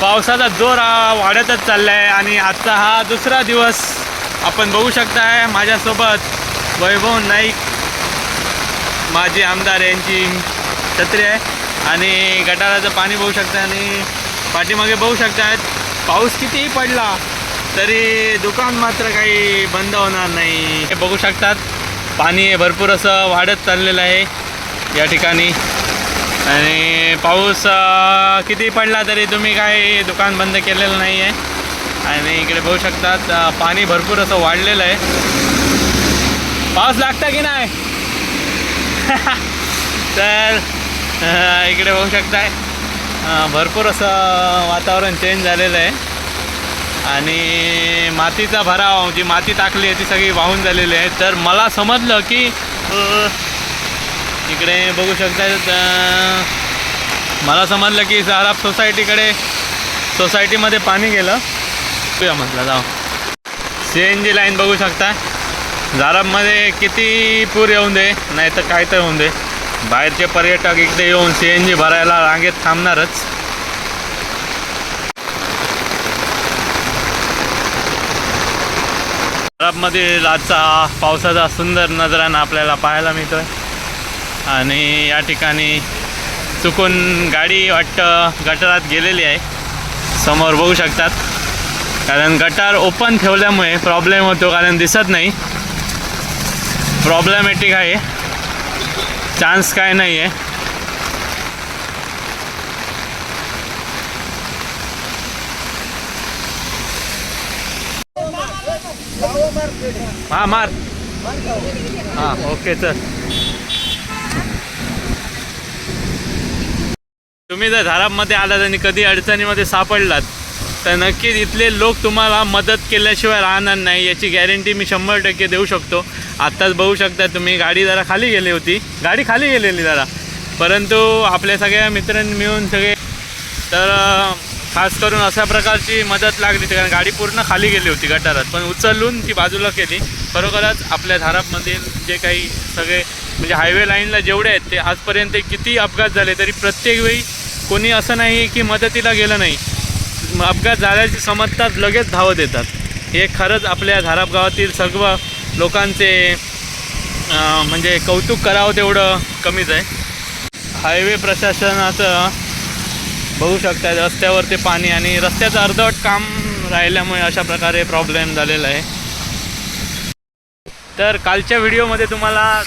पावसाचा जोर हा वाढतच चालला आहे आणि आजचा हा दुसरा दिवस आपण बघू शकताय. माझ्यासोबत वैभव नाईक माजी आमदार यांची छत्री आहे. आणि गटाराचं पाणी बघू शकता आणि पाठीमागे बघू शकतायत पाऊस कितीही पडला तरी दुकान मात्र काही बंद होणार नाही. हे बघू शकतात. पाणी भरपूर असं वाढत चाललेलं आहे. या ठिकाणी आणि पाऊस किती पडला तरी तुम्ही काही दुकान बंद केलेलं नाही आहे आणि इकडे बघू शकतात पाणी भरपूर असं वाढलेलं आहे. पाऊस लागता की नाही? तर इकडे बघू शकताय. भरपूर असं वातावरण चेंज झालेलं आहे. आणि मातीचा भराव जी माती टाकली आहे ती सगळी वाहून झालेली आहे. तर मला समजलं की इकडे बघू शकता मला समजलं की झाराप सोसायटीकडे सोसायटीमध्ये पाणी गेलं. तुया म्हटलं जाऊ. सी एन जी लाईन बघू शकता झाराबमध्ये किती पूर येऊन दे नाही तर काय तर होऊन दे. बाहेरचे पर्यटक इकडे येऊन सी एन जी भरायला रांगेत थांबणारच. झाराबमध्ये आजचा पावसाचा सुंदर नजराना आपल्याला पाहायला मिळतोय. आणि या ठिकाणी चुकून गाडी वाटतं गटारात गेलेली आहे. समोर बघू शकतात. कारण गटार ओपन ठेवल्यामुळे प्रॉब्लेम होतो कारण दिसत नाही. प्रॉब्लेमॅटिक आहे. चान्स काय नाही आहे हा मार. हां ओके सर तुम्ही जर धारामध्ये आलात आणि कधी अडचणीमध्ये सापडलात तर नक्कीच इथले लोक तुम्हाला मदत केल्याशिवाय राहणार नाही. याची गॅरंटी मी शंभर टक्के देऊ शकतो. आत्ताच बघू शकता तुम्ही गाडी जरा खाली गेली होती. गाडी खाली गेलेली जरा. परंतु आपल्या सगळ्या मित्रांनी मिळून सगळे तर खास करून अशा प्रकारची मदत लागली होती कारण गाडी पूर्ण खाली गेली होती गटारात. पण उचलून ती बाजूला केली. खरोखरच आपल्या धारापमधील जे काही सगळे म्हणजे हायवे लाईनला जेवढे आहेत ते आजपर्यंत किती अपघात झाले तरी प्रत्येक वेळी कोणी असं नाही की मदतीला गेलं नाही. म- अपघात झाल्याची समजताच लगेच धावत येतात. हे खरंच आपल्या धाराप गावातील सर्व लोकांचे म्हणजे कौतुक करावं तेवढं कमीच आहे. हायवे प्रशासनाचं बघू शकता रस्त्यावर ते पाणी आणि रस्त्याचं अर्धवट काम राहिल्यामुळे अशा प्रकारे प्रॉब्लेम झालेला आहे. तर कालच्या व्हिडिओमध्ये तुम्हाला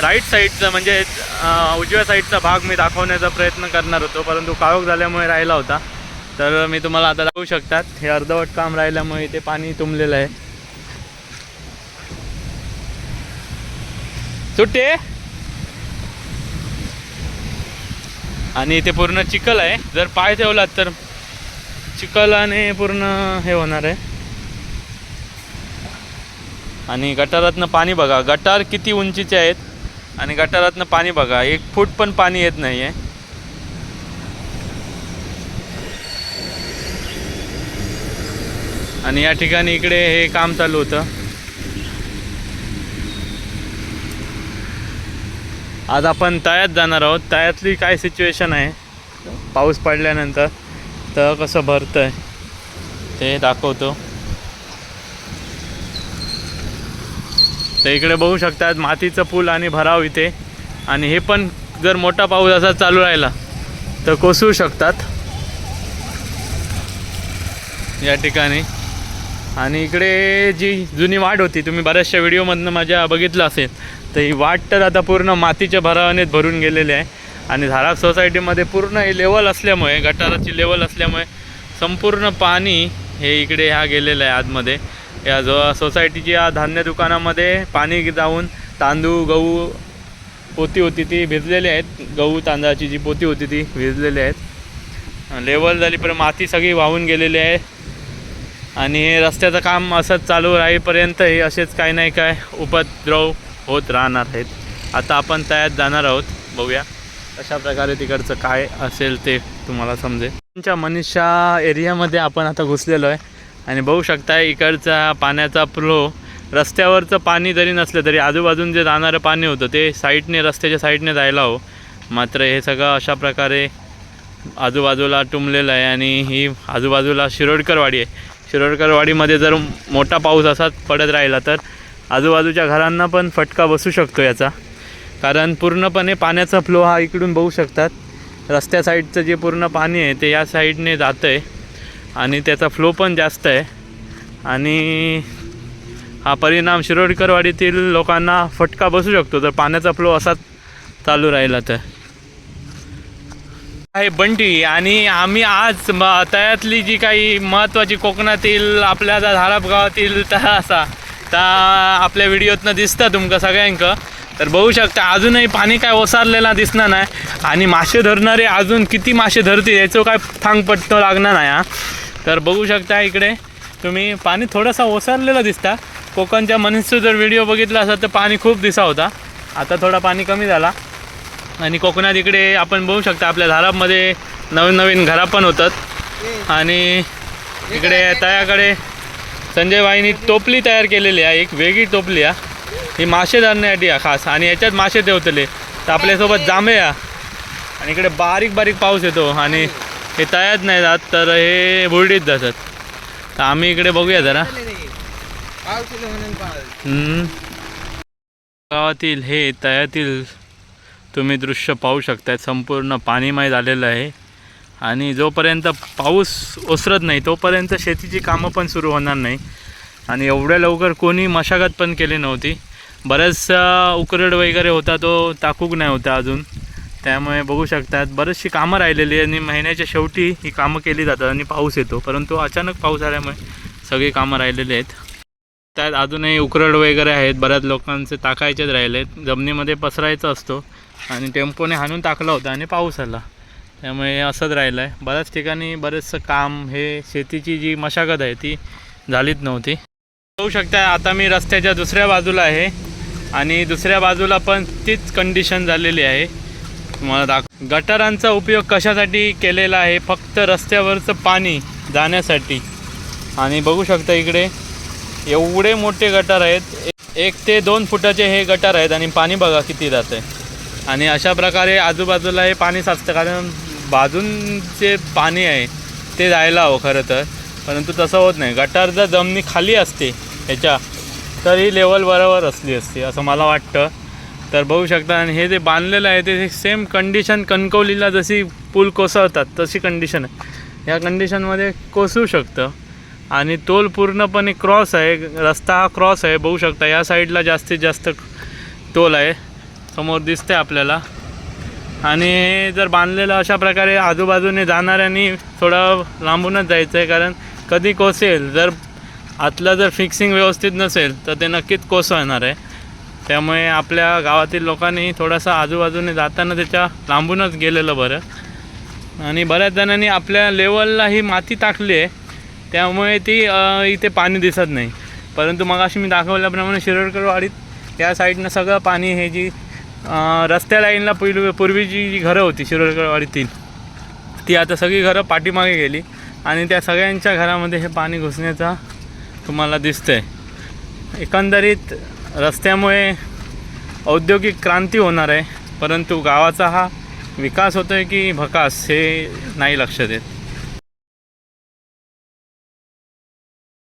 राईट साईडचा म्हणजे उजव्या साईडचा भाग मी दाखवण्याचा प्रयत्न करणार होतो परंतु काळोख झाल्यामुळे राहिला होता. तर मी तुम्हाला आता दाखवू शकतात हे अर्धवट काम राहिल्यामुळे ते पाणी तुंबलेलं आहे. सुट्टे? आणि इथे पूर्ण चिखल आहे. जर पाय ठेवलात तर चिखलाने पूर्ण हे होणार आहे. आणि गटारातनं पाणी बघा गटार किती उंचीचे आहेत? आणि गटारातनं पाणी बघा एक फूट पण पाणी येत नाही आहे आणि या ठिकाणी इकडे हे काम चालू होतं. आज आपण तळ्यात जाणार आहोत. तळ्यातली काय सिच्युएशन आहे? पाऊस पडल्यानंतर तळ कसं भरतं आहे ते दाखवतो. तर इकडे बघू शकतात मातीचं पूल आणि भराव इथे. आणि हे पण जर मोठा पाऊस असा चालू राहिला तर कोसळू शकतात. या ठिकाणी. आणि इकडे जी जुनी वाट होती तुम्ही बऱ्याचशा व्हिडिओमधनं माझ्या बघितलं असेल तर ही वाट तर आता पूर्ण मातीच्या भरावानेच भरून गेलेली आहे. आणि धाराप सोसायटीमध्ये पूर्ण हे लेवल असल्यामुळे गटाराची लेवल असल्यामुळे संपूर्ण पाणी हे इकडे ह्या गेलेलं आहे आतमध्ये. या जो सोसायटीच्या धान्य दुकानामध्ये पाणी जाऊन तांदूळ गहू पोती होती ती भिजलेली आहेत. गहू तांदळाची जी पोती होती ती भिजलेली आहेत. लेवल झाली पण माती सगळी वाहून गेलेली आहे. आणि हे रस्त्याचं काम असंच चालू राहीपर्यंत हे असेच काही नाही काय उपद्रव होत राहणार आहेत. आता आपण तयात जाणार आहोत. बघूया अशा प्रकारे तिकडचं काय असेल ते तुम्हाला समजेल. तुमच्या मनीषा एरियामध्ये आपण आता घुसलेलो आहे. आणि बघू शकता इकडचा पाण्याचा फ्लो रस्त्यावरचं पाणी जरी नसलं तरी आजूबाजून जे जाणारं पाणी होतं ते साईडने रस्त्याच्या साईडने जायला हो. मात्र हे सगळं अशा प्रकारे आजूबाजूला टुंबलेलं आहे आणि ही आजूबाजूला शिरोडकरवाडी आहे. शिरोडकरवाडीमध्ये जर मोठा पाऊस असाच पडत राहिला तर आजूबाजूच्या घरांना पण फटका बसू शकतो याचा. कारण पूर्णपणे पाण्याचा फ्लो हा इकडून बघू शकतात. रस्त्या साईडचं जे पूर्ण पाणी आहे ते या साईडने जातं आहे आणि त्याचा फ्लो पण जास्त आहे. आणि हा परिणाम शिरोडकरवाडीतील लोकांना फटका बसू शकतो. जर पाण्याचा फ्लो असाच चालू राहिला तर. आहे बंटी आणि आम्ही आज तयातली तळ्यातली जी काही महत्त्वाची कोकणातील आपल्या त्या धाराप गावातील तळा असा त्या आपल्या व्हिडिओतनं दिसतं तुमका सगळ्यांक. तर बघू शकता अजूनही पाणी काय ओसारलेला दिसणार नाही. आणि मासे धरणारे अजून किती मासे धरतील याचं काय थांग पट्टो लागणार नाही हा. तर बघू शकता इकडे. तुम्ही पाणी थोडंसं ओसरलेलं दिसता. कोकणच्या मनीसचं जर व्हिडिओ बघितला असा तर पाणी खूप दिसा होता. आता थोडा पाणी कमी झाला. आणि कोकणात इकडे आपण बघू शकता आपल्या धारामध्ये नवीन नवीन घरा पण होतात. आणि इकडे तळ्याकडे संजय वाहिनी टोपली तयार केलेली आहे. एक वेगळी टोपली आहे. ही मासे धरण्यासाठी आहे खास. आणि याच्यात मासे ठेवतले. तर आपल्यासोबत जांभे या आणि इकडे बारीक बारीक पाऊस येतो. आणि हे तयात नाही जात तर हे बुरडीत जातात. तर आम्ही इकडे बघूया जरा. गावातील हे तयातील तुम्ही दृश्य पाहू शकता संपूर्ण पाणीमय झालेलं आहे. आणि जोपर्यंत पाऊस ओसरत नाही तोपर्यंत शेतीची कामं पण सुरू होणार नाही. आणि एवढ्या लवकर कोणी मशागत पण केली नव्हती. बऱ्याचसा उकरड वगैरे होता तो टाकूक नाही होता अजून. त्यामुळे बघू शकतात. बरीचशी कामं राहिलेली आहे आणि महिन्याच्या शेवटी ही कामं केली जातात आणि पाऊस येतो. परंतु अचानक पाऊस आल्यामुळे सगळी कामं राहिलेली आहेत. त्यात अजूनही उकरड वगैरे आहेत. बऱ्याच लोकांचे टाकायचेच राहिले आहेत जमिनीमध्ये पसरायचा असतो आणि टेम्पोने हाणून टाकला होता आणि पाऊस आला. त्यामुळे असंच राहिलं आहे बऱ्याच ठिकाणी बरेचसं काम हे शेतीची जी मशागत आहे ती झालीच नव्हती. बघू शकता आता मी रस्त्याच्या दुसऱ्या बाजूला आहे आणि दुसऱ्या बाजूला पण तीच कंडिशन झालेली आहे. तुम्हाला दाख गटारांचा उपयोग कशासाठी केलेला आहे? फक्त रस्त्यावरचं पाणी जाण्यासाठी. आणि बघू शकता इकडे एवढे मोठे गटार आहेत. एक ते दोन फुटाचे हे गटार आहेत आणि पाणी बघा किती जातं आहे आणि अशा प्रकारे आजूबाजूला हे पाणी साचतं. कारण बाजून जे पाणी आहे ते जायला हवं खरं तर. परंतु तसं होत नाही. गटार जर जमिनी खाली असते ह्याच्या तर ही लेवल बरोबर असली असते असं मला वाटतं. तर बघू शकता आणि हे जे बांधलेलं आहे ते सेम कंडिशन कणकवलीला जशी पूल कोसळतात तशी कंडिशन आहे. ह्या कंडिशनमध्ये कोसळू शकतं. आणि तोल पूर्णपणे क्रॉस आहे रस्ता हा क्रॉस आहे. बघू शकता या साईडला जास्तीत जास्त टोल आहे. समोर दिसते आपल्याला. आणि हे जर बांधलेलं अशा प्रकारे आजूबाजूने जाणाऱ्यांनी थोडं लांबूनच जायचं आहे कारण कधी कोसेल जर आतलं जर फिक्सिंग व्यवस्थित नसेल तर ते नक्कीच कोसळणार आहे. त्यामुळे आपल्या गावातील लोकांनी थोडासा आजूबाजूने जाताना त्याच्या लांबूनच गेलेलं बरं. आणि बऱ्याच जणांनी आपल्या लेवलला ही माती टाकली आहे. त्यामुळे ती इथे पाणी दिसत नाही. परंतु मग अशी मी दाखवल्याप्रमाणे शिरोडकर वाडीत या साईडनं सगळं पाणी हे जी रस्त्या लाईनला पहिली पूर्वीची जी घरं होती शिरोडकर वाडीतील ती आता सगळी घरं पाठीमागे गेली. आणि त्या सगळ्यांच्या घरामध्ये हे पाणी घुसण्याचा तुम्हाला दिसतं आहे एकंदरीत रस्त्यामुळे औद्योगिक क्रांती होणार आहे परंतु गावाचा हा विकास होतो आहे की भकास हे नाही लक्षात येत.